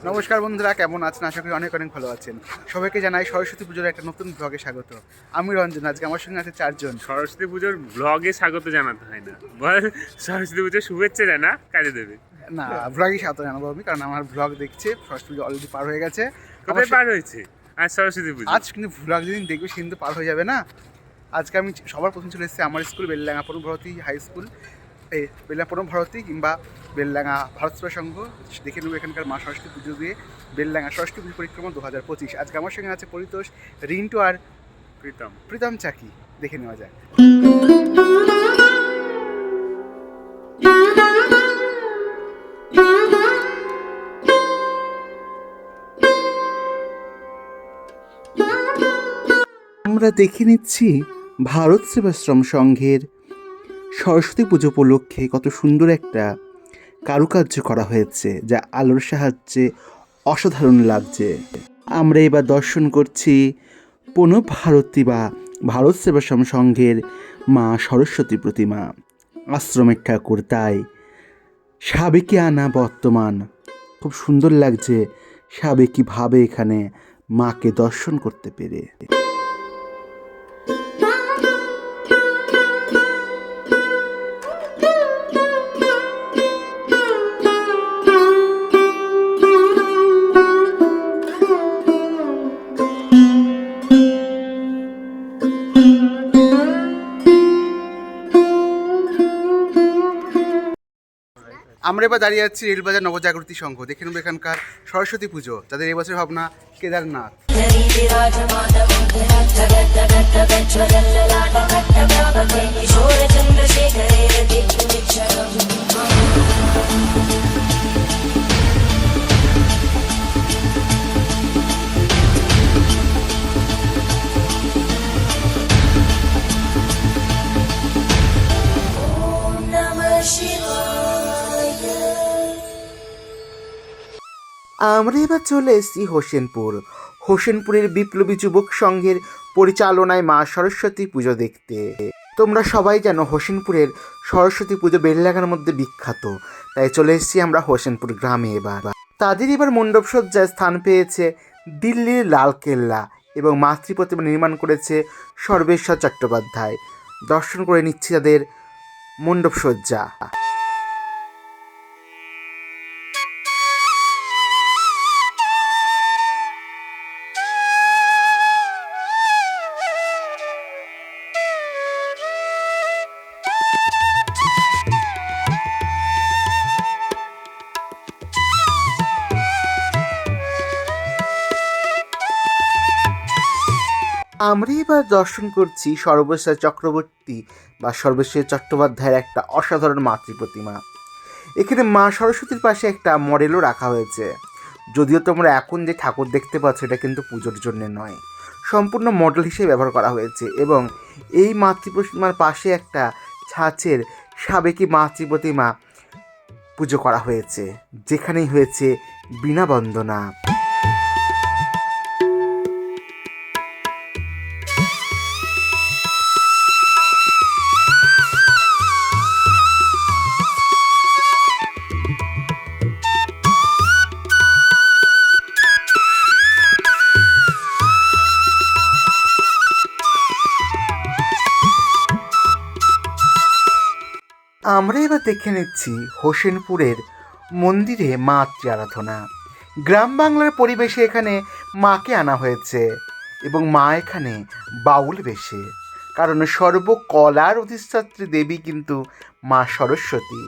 নমস্কার বন্ধুরা কেমন আছেন? আশা করি অনেক অনেক ভালো আছেন। সবাইকে জানাই সরস্বতী পুজোর একটা নতুন ব্লগে স্বাগত। আমি রঞ্জন আজকে আমার সঙ্গে আছে চারজন। সরস্বতী পুজোর ব্লগে স্বাগত জানাতে হয় না। বল সরস্বতী পুজোর শুভেচ্ছা জানা কাজে দেবে। না ব্লগই স্বাগত জানাব আমি কারণ আমার ব্লগ দেখছে সরস্বতী পুজো অলরেডি পার হয়ে গেছে। সে- পার হয়েছে? আর সরস্বতী পুজো। আজ কিন্তু ব্লগ যেদিন দেখবে সেদিন তো পার হয়ে যাবে না। আজকে আমি সবার প্রথম চলে এসেছি আমার স্কুল বেলডাঙ্গা পরম ভারতী হাই স্কুল এই বেলডাঙ্গা পরম ভারতী কিংবা বেলডাঙ্গা ভারত সেবা সংঘ দেখে নেব এখানকার মা সরস্বতী পুজো দিয়ে বেলডাঙ্গা সরস্বতী পুজো পরিক্রমা দু হাজার পঁচিশ। আজকে আমার সঙ্গে আছে পরিতোষ রিন্টু আর প্রীতম। প্রীতম চাকি দেখে নেওয়া যায় আমরা দেখে নিচ্ছি ভারত সেবাশ্রম সংঘের সরস্বতী পুজো উপলক্ষে কত সুন্দর একটা কারুকার্য করা হয়েছে, যা আলোর সাহায্যে অসাধারণ লাগছে। আমরা এবার দর্শন করছি প্রণব ভারতী বা ভারত সেবাশ্রম সংঘের মা সরস্বতী প্রতিমা। আশ্রমের ঠাকুর, তাই সাবেকি আনা বর্তমান। খুব সুন্দর লাগছে সাবেকিভাবে এখানে মাকে দর্শন করতে পেরে। আমরা এবার দাঁড়িয়ে আছি রেলবাজার নবজাগৃতি সংঘ। দেখে নেব এখানকার সরস্বতী পুজো। তাদের এবছর ভাবনা কেদারনাথ। আমরা এবার চলে এসেছি হোসেনপুর। হোসেনপুরের বিপ্লবী যুবক সংঘের পরিচালনায় মা সরস্বতী পুজো দেখতে। তোমরা সবাই জানো হোসেনপুরের সরস্বতী পুজো বেললাগার মধ্যে বিখ্যাত। তাই চলে এসেছি আমরা হোসেনপুর গ্রামে এবার। তাদের এবার মণ্ডপ সজ্জায় স্থান পেয়েছে দিল্লির লালকেল্লা এবং মাতৃ প্রতিমা নির্মাণ করেছে সর্বেশ্বর চট্টোপাধ্যায়। দর্শন করে নিচ্ছি তাদের মণ্ডপ সজ্জা। আমরা এবার দর্শন করছি সর্বশেষ চক্রবর্তী বা সর্বশেষ চট্টোপাধ্যায়ের একটা অসাধারণ মাতৃ প্রতিমা এখানে মা সরস্বতীর পাশে একটা মডেলও রাখা হয়েছে। যদিও তোমরা এখন যে ঠাকুর দেখতে পাচ্ছ, এটা কিন্তু পুজোর জন্য নয়। সম্পূর্ণ মডেল হিসেবে ব্যবহার করা হয়েছে এবং এই মাতৃ প্রতিমার পাশে একটা ছাঁচের সাবেকি মাতৃ প্রতিমা পুজো করা হয়েছে, যেখানেই হয়েছে বীণা বন্দনা। আমরা এবার দেখে নিচ্ছি হোসেনপুরের মন্দিরে মা আরাধনা। গ্রাম বাংলার পরিবেশে এখানে মাকে আনা হয়েছে এবং মা এখানে বাউল বেশে। কারণ সর্বকলার অধিষ্ঠাত্রী দেবী কিন্তু মা সরস্বতী।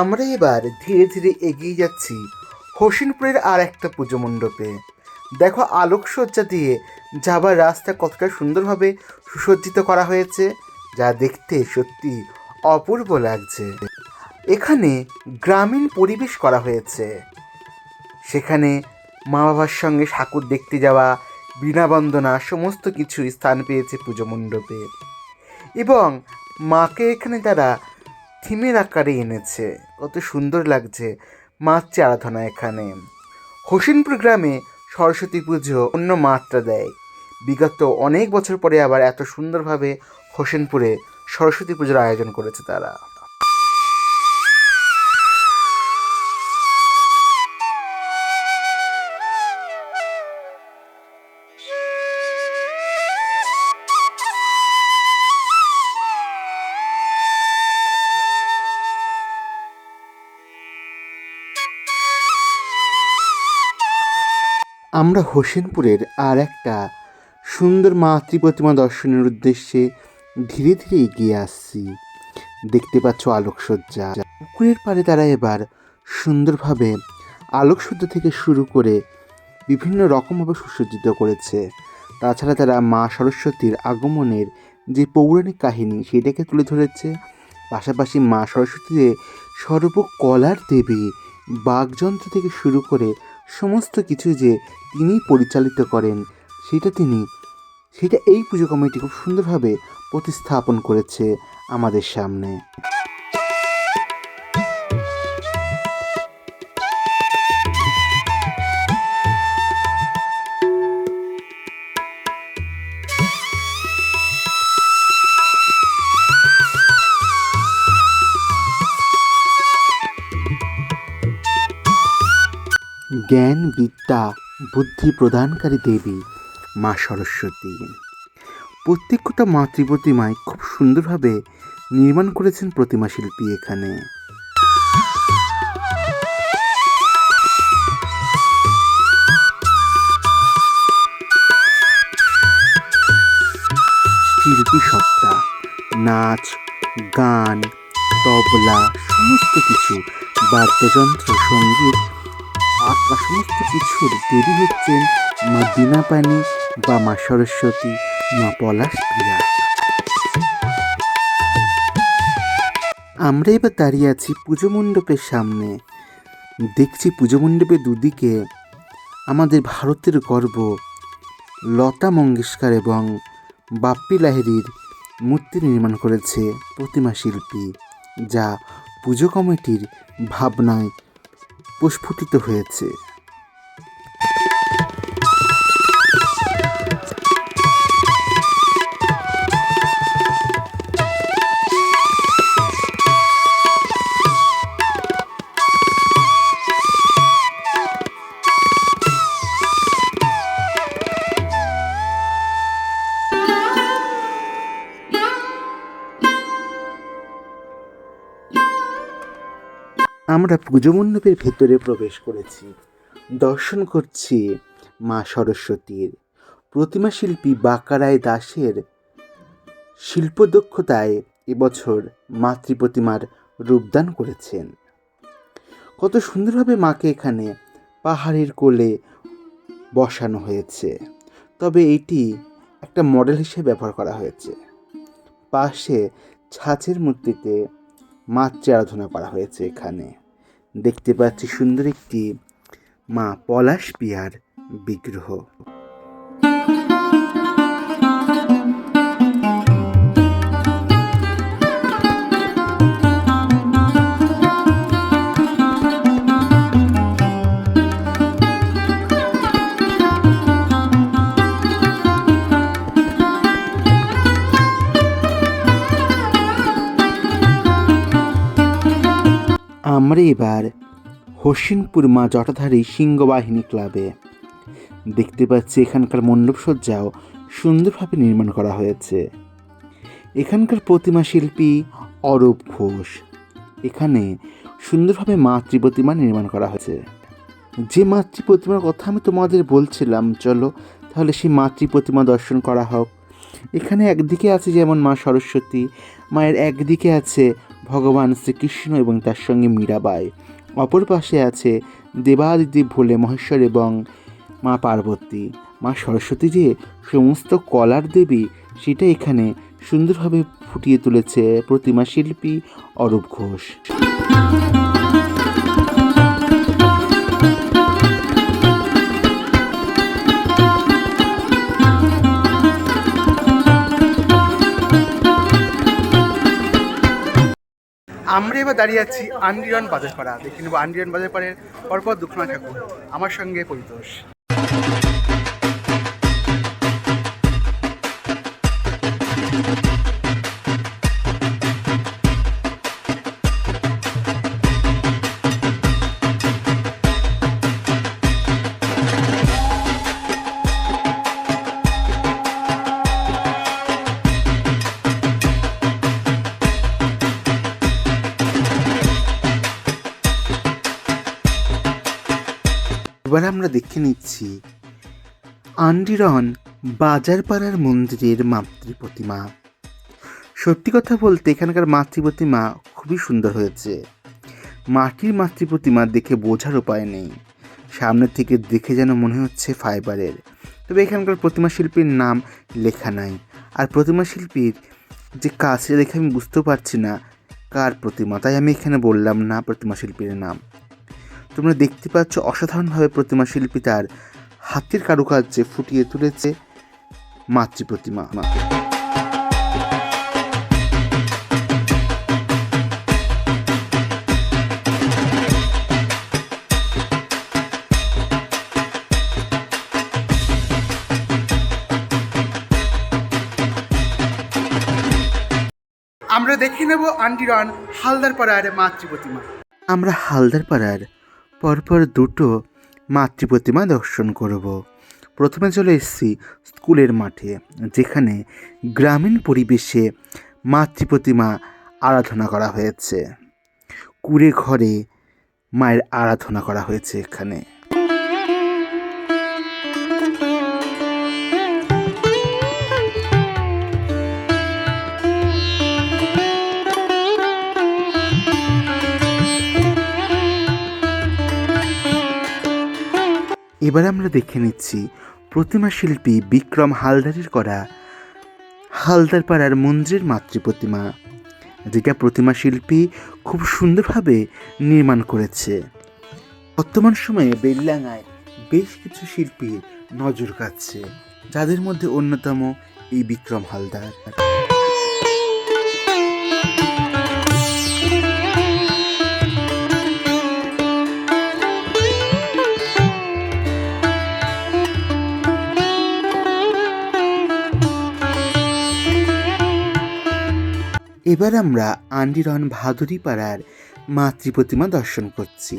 আমরা এবার ধীরে ধীরে এগিয়ে যাচ্ছি হোসেনপুরের আর একটা পুজো মণ্ডপে। দেখো আলোকসজ্জা দিয়ে যাবার রাস্তা কতটা সুন্দরভাবে সুসজ্জিত করা হয়েছে, যা দেখতে সত্যি অপূর্ব লাগছে। এখানে গ্রামীণ পরিবেশ করা হয়েছে। সেখানে মা বাবার সঙ্গে ঠাকুর দেখতে যাওয়া, বীণা বন্দনা, সমস্ত কিছুই স্থান পেয়েছে পুজো মণ্ডপে। এবং মাকে এখানে তারা থিমের আকারে এনেছে। কত সুন্দর লাগছে মাতৃ আরাধনা এখানে। হোসেনপুর গ্রামে সরস্বতী পুজো অন্য মাত্রা দেয়। বিগত অনেক বছর পরে আবার এত সুন্দরভাবে হোসেনপুরে সরস্বতী পুজোর আয়োজন করেছে তারা। আমরা হোসেনপুরের আর একটা সুন্দর মাতৃ প্রতিমা দর্শনের উদ্দেশ্যে ধীরে ধীরে এগিয়ে আসছি। দেখতে পাচ্ছ আলোকসজ্জা। পুকুরের পাড়ে তারা এবার সুন্দরভাবে আলোকসজ্জা থেকে শুরু করে বিভিন্ন রকমভাবে সুসজ্জিত করেছে। তাছাড়া তারা মা সরস্বতীর আগমনের যে পৌরাণিক কাহিনী, সেটাকে তুলে ধরেছে। পাশাপাশি মা সরস্বতীতে সর্বকলার দেবী বাগযন্ত্র থেকে শুরু করে সমস্ত কিছু যে তিনি পরিচালিত করেন, সেটা তিনি, সেটা এই পুজো কমিটি খুব সুন্দরভাবে প্রতিস্থাপন করেছে আমাদের সামনে। জ্ঞান, বিদ্যা, বুদ্ধি প্রদানকারী দেবী মা সরস্বতী। প্রত্যেকটা মাতৃ প্রতিমায় খুব সুন্দরভাবে নির্মাণ করেছেন প্রতিমা শিল্পী এখানে। শিল্পী সত্তা, নাচ, গান, তবলা, সমস্ত কিছু, বাদ্যযন্ত্র, সংগীত আঁকা সমস্ত কিছুর দেবী হচ্ছেন মা বীণা পানি বা মা সরস্বতী, মা পলাশ প্রিয়া। আমরা এবার দাঁড়িয়ে আছি পুজো মণ্ডপের সামনে। দেখছি পুজো মণ্ডপের দুদিকে আমাদের ভারতের গর্ব, লতা মঙ্গেশকর এবং বাপ্পি লাহিড়ির মূর্তি নির্মাণ করেছে প্রতিমা শিল্পী, যা পুজো কমিটির ভাবনায় প্রস্ফুটিত হয়েছে। আমরা পুজো মণ্ডপের ভেতরে প্রবেশ করেছি। দর্শন করছি মা সরস্বতীর। প্রতিমা শিল্পী বাকারায় দাসের শিল্পদক্ষতায় এবছর মাতৃ প্রতিমার রূপদান করেছেন। কত সুন্দরভাবে মাকে এখানে পাহাড়ের কোলে বসানো হয়েছে। তবে এটি একটা মডেল হিসেবে ব্যবহার করা হয়েছে। পাশে ছাঁচের মূর্তিতে মাতৃ আরাধনা করা হয়েছে এখানে। দেখতে পাচ্ছি সুন্দর একটি মা পলাশ পিয়ার বিগ্রহ। আমরা এবার হোসেনপুর মা জটাধারী সিংহবাহিনী ক্লাবে দেখতে পাচ্ছি এখানকার মণ্ডপসজ্জাও সুন্দরভাবে নির্মাণ করা হয়েছে। এখানকার প্রতিমা শিল্পী অরূপ ঘোষ। এখানে সুন্দরভাবে মাতৃ প্রতিমা নির্মাণ করা হয়েছে। যে মাতৃ প্রতিমার কথা আমি তোমাদের বলছিলাম, চলো তাহলে সেই মাতৃ প্রতিমা দর্শন করা হোক। এখানে একদিকে আছে যেমন মা সরস্বতী, মায়ের একদিকে আছে ভগবান শ্রীকৃষ্ণ এবং তার সঙ্গে মীরাবাই অপর পাশে আছে দেবাদিদি ভোলে মহেশ্বর এবং মা পার্বতী। মা সরস্বতী যে সমস্ত কলার দেবী, সেটা এখানে সুন্দরভাবে ফুটিয়ে তুলেছে প্রতিমা শিল্পী অরূপ ঘোষ। আমরা এবার দাঁড়িয়ে আছি আন্ডিরন বাজারপাড়া। দেখে নেব আন্ডিরন বাজারপাড়ের পরপর দুঃখনা ঠাকুর। আমার সঙ্গে পরিতোষ। আমরা দেখে নিচ্ছি। আন্ডিরন বাজারপাড়ার মন্দিরের মাতৃ প্রতিমা। সত্যি কথা বলতে এখানকার মাতৃ প্রতিমা খুবই সুন্দর হয়েছে। মাটির মাতৃ প্রতিমা দেখে বোঝার উপায় নেই। সামনে থেকে দেখে যেন মনে হচ্ছে ফাইবারের। তবে এখানকার প্রতিমা শিল্পীর নাম লেখা নাই। আর প্রতিমা শিল্পীর যে কাজ সেটা দেখে আমি বুঝতেও পারছি না, কার প্রতিমা? তাই আমি এখানে বললাম না প্রতিমা শিল্পীর নাম। তোমরা দেখতে পাচ্ছ অসাধারণভাবে প্রতিমা শিল্পী তার হাতের কারুকার্যে ফুটিয়ে তুলেছে মাতৃ প্রতিমা আমরা দেখে নেব আন্ডিরন হালদার পাড়ার মাতৃ প্রতিমা। আমরা হালদার পাড়ার পরপর দুটো মাতৃ প্রতিমা দর্শন করব। প্রথমে চলে এসেছি স্কুলের মাঠে, যেখানে গ্রামীণ পরিবেশে মাতৃ প্রতিমা আরাধনা করা হয়েছে। কুড়ে ঘরে মায়ের আরাধনা করা হয়েছে এখানে। এবার আমরা দেখে নিচ্ছি প্রতিমা শিল্পী বিক্রম হালদারের করা হালদার পাড়ার মন্দিরের মাতৃ প্রতিমা যেটা প্রতিমা শিল্পী খুব সুন্দরভাবে নির্মাণ করেছে। বর্তমান সময়ে বেললাঙায় বেশ কিছু শিল্পীর নজর কাটছে যাদের মধ্যে অন্যতম এই বিক্রম হালদার। এবার আমরা আন্ডিরন ভাদুরী পাড়ার মাতৃ প্রতিমা দর্শন করছি।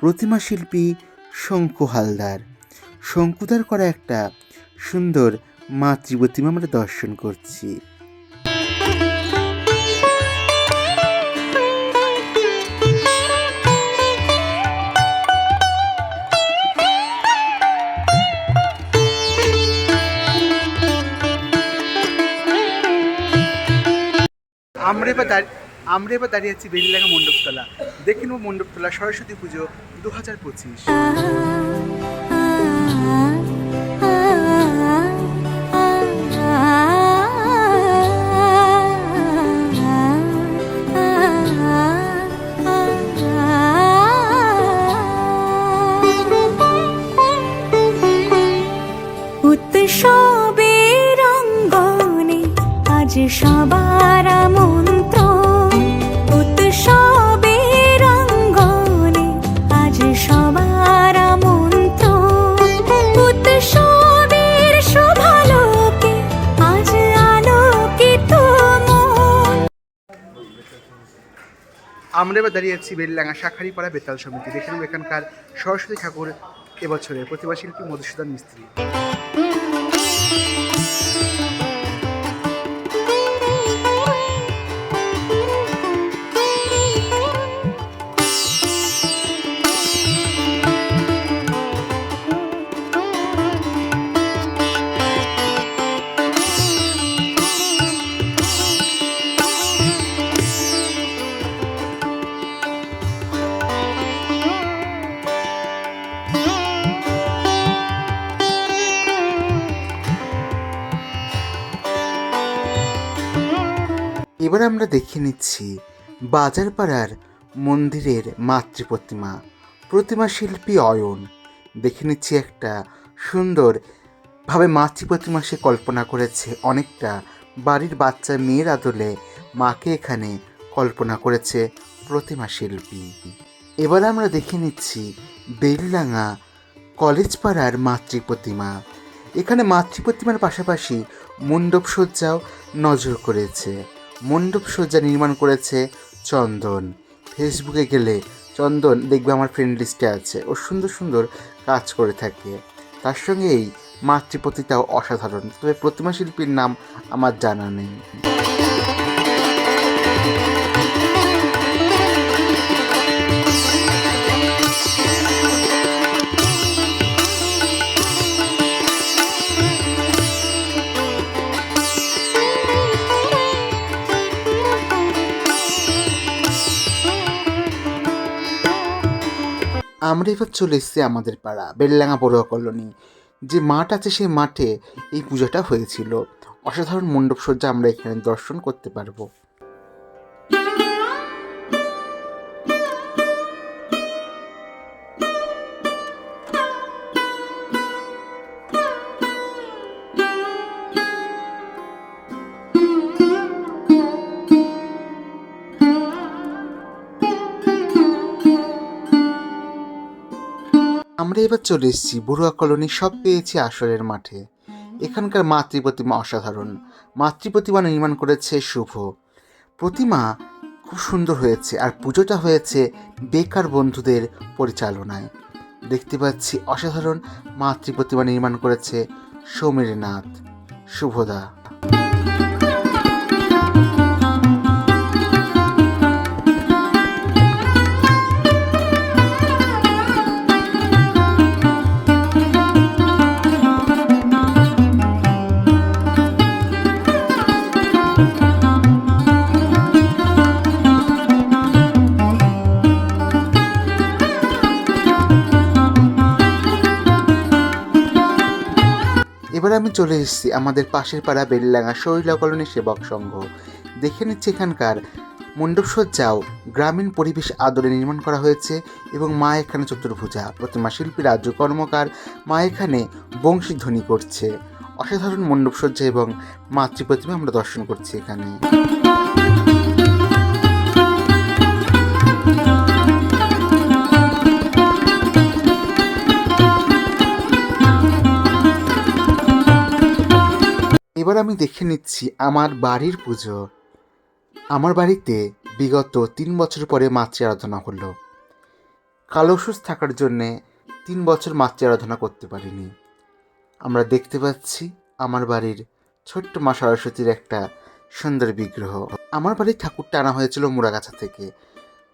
প্রতিমা শিল্পী শঙ্কু হালদার। শঙ্কুদার করা একটা সুন্দর মাতৃ প্রতিমা আমরা দর্শন করছি। আমরা এবার দাঁড়িয়ে আমরা এবার দাঁড়িয়ে আছি বেরিলাগা মণ্ডপতলা। দেখে নেব মণ্ডপতলা সরস্বতী পুজো দু হাজার পঁচিশ। আমরা এবার দাঁড়িয়ে আছি বেরিলাঙ্গা শাখারিপাড়া বেতাল সমিতি। দেখে এখানকার সরস্বতী ঠাকুর এবছরের প্রতিভা শিল্পী মধুসূদন মিস্ত্রি। এবার আমরা দেখে নিচ্ছি বাজারপাড়ার মন্দিরের মাতৃ প্রতিমা প্রতিমা শিল্পী অয়ন। দেখে নিচ্ছি একটা সুন্দর ভাবে মাতৃ প্রতিমা সে কল্পনা করেছে, অনেকটা বাড়ির বাচ্চা মেয়ের আদলে মাকে এখানে কল্পনা করেছে প্রতিমা শিল্পী এবার আমরা দেখে নিচ্ছি বেলডাঙা কলেজ পাড়ার মাতৃ প্রতিমা এখানে মাতৃ প্রতিমার পাশাপাশি মণ্ডপ সজ্জাও নজর করেছে। মণ্ডপ সজ্জা নির্মাণ করেছে চন্দন। ফেসবুকে গেলে চন্দন দেখবে আমার ফ্রেন্ড লিস্টে আছে। ও সুন্দর সুন্দর কাজ করে থাকে। তার সঙ্গে এই মাতৃপতিটাও অসাধারণ। তবে প্রতিমা শিল্পীর নাম আমার জানা নেই। আমরা এবার চলে এসেছি আমাদের পাড়া বেল্লাঙা বড়ুয়া কলোনি। যে মাঠ আছে সেই মাঠে এই পূজাটা হয়েছিল। অসাধারণ মণ্ডপসজ্জা আমরা এখানে দর্শন করতে পারব। আমরা এবার চলে এসেছি বড়ুয়া কলোনি সব পেয়েছি আসরের মাঠে। এখানকার মাতৃ প্রতিমা অসাধারণ। মাতৃ প্রতিমা নির্মাণ করেছে শুভ। প্রতিমা খুব সুন্দর হয়েছে আর পুজোটা হয়েছে বেকার বন্ধুদের পরিচালনায়। দেখতে পাচ্ছি অসাধারণ মাতৃ প্রতিমা নির্মাণ করেছে সমীর নাথ শুভদা। চলে এসেছি আমাদের পাশের পাড়া বেললাঙা শৈলা সেবক সংঘ। দেখে নিচ্ছি এখানকার মণ্ডপসজ্জাও। গ্রামীণ পরিবেশ আদলে নির্মাণ করা হয়েছে এবং মা এখানে চতুর্ভুজা। প্রতিমা শিল্পী রাজ্য কর্মকার মা এখানে বংশীধ্বনি করছে। অসাধারণ মণ্ডপসজ্জা এবং মাতৃপ্রতিমা আমরা দর্শন করছি এখানে। এবার আমি দেখে নিচ্ছি আমার বাড়ির পুজো। আমার বাড়িতে বিগত তিন বছর পরে মাতৃ আরাধনা হলো। কালো অসুস্থ থাকার জন্যে তিন বছর মাতৃ আরাধনা করতে পারিনি। আমরা দেখতে পাচ্ছি আমার বাড়ির ছোট্ট মা সরস্বতীর একটা সুন্দর বিগ্রহ। আমার বাড়ির ঠাকুরটা আনা হয়েছিল মুড়াগাছা থেকে।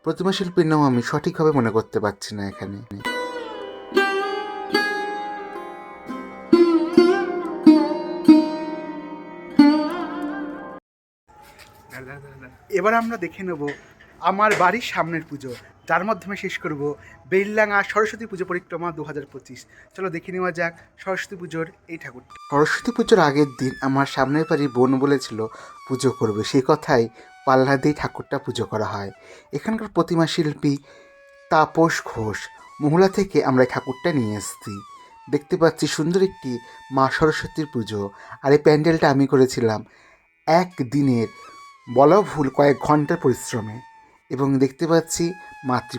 প্রতিমা শিল্পীর নাম আমি সঠিকভাবে মনে করতে পারছি না এখানে। এবার আমরা দেখে নেব আমার বাড়ির সামনের পুজো। যার মাধ্যমে শেষ করব বেললাঙা সরস্বতী পুজো পরিক্রমা দু হাজার পঁচিশ। চলো দেখে নেওয়া যাক সরস্বতী পুজোর এই ঠাকুর সরস্বতী পুজোর আগের দিন আমার সামনের বাড়ি বোন বলেছিল, পুজো করবে। সেই কথাই পাল্লা দিয়ে ঠাকুরটা পুজো করা হয়। এখানকার প্রতিমা শিল্পী তাপস ঘোষ, মহুলা থেকে আমরা ঠাকুরটা নিয়ে এসেছি। দেখতে পাচ্ছি সুন্দর একটি মা সরস্বতীর পুজো। আর এই প্যান্ডেলটা আমি করেছিলাম এক দিনের বলা ভুল কয়েক ঘণ্টার পরিশ্রমে এবং দেখতে পাচ্ছি মাতৃ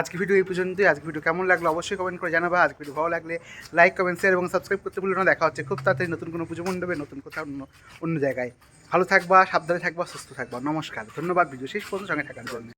আজকে ভিডিও এই পর্যন্তই। আজকে ভিডিও কেমন লাগল অবশ্যই কমেন্ট করে জানাবা। আজকে ভিডিও ভালো লাগলে লাইক কমেন্ট শেয়ার এবং সাবস্ক্রাইব করতে ভুলো না। দেখা হচ্ছে খুব তাড়াতাড়ি নতুন কোনো পুজো মণ্ডপে, নতুন কোথাও, অন্য অন্য জায়গায়। ভালো থাকবা, সাবধানে থাকবা, সুস্থ থাকবা। নমস্কার। ধন্যবাদ। ভিডিও শেষ পর্যন্ত সঙ্গে থাকার জন্য।